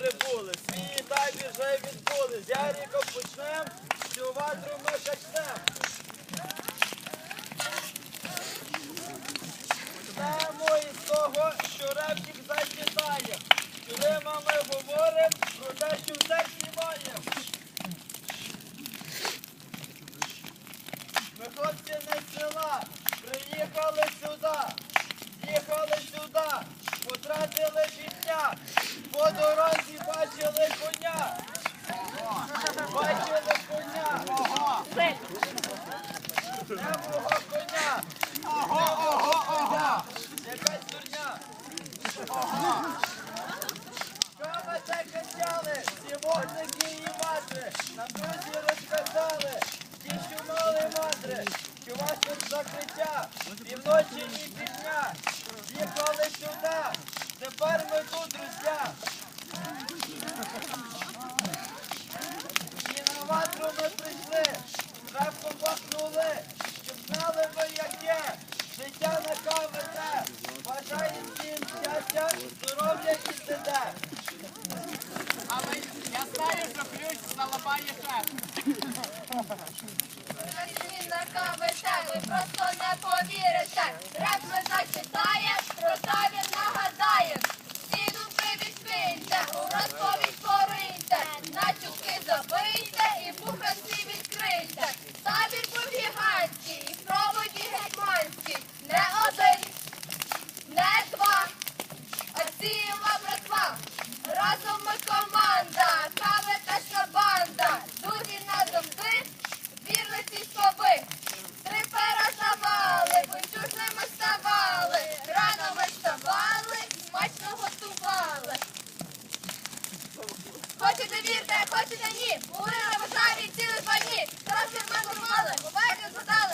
прибули, свій табір відбули, з яріком почнем, цю ватру ми качнем. Почнемо із того, що репчик зачитає, коли ми говоримо, ми хлопці не з села, приїхали сюди, їхали сюди, потратили життя, по дорозі бачили коня. Бачили коня. Не мого коня. Якась дурня. Що ви це кричали? Всі вогники і Нам друзі розказали. Ті, що мали мандри. Що вас тут закриття. І вночі, і півдня. Їхали сюди. Тепер ми тут, друзі. І на ватру ми прийшли. Репком бахнули. Щоб знали ви, яке. Життя на КВТ. Бажаю всім щастя, здоров'я і сиде. КВТ, ви просто не повірите. Реп ми зачитає, про табір нагадає. Хочете вірте, хочете ні. Були на вокзалі цілих два дні. Зараз ми нормали, бувайте згадали.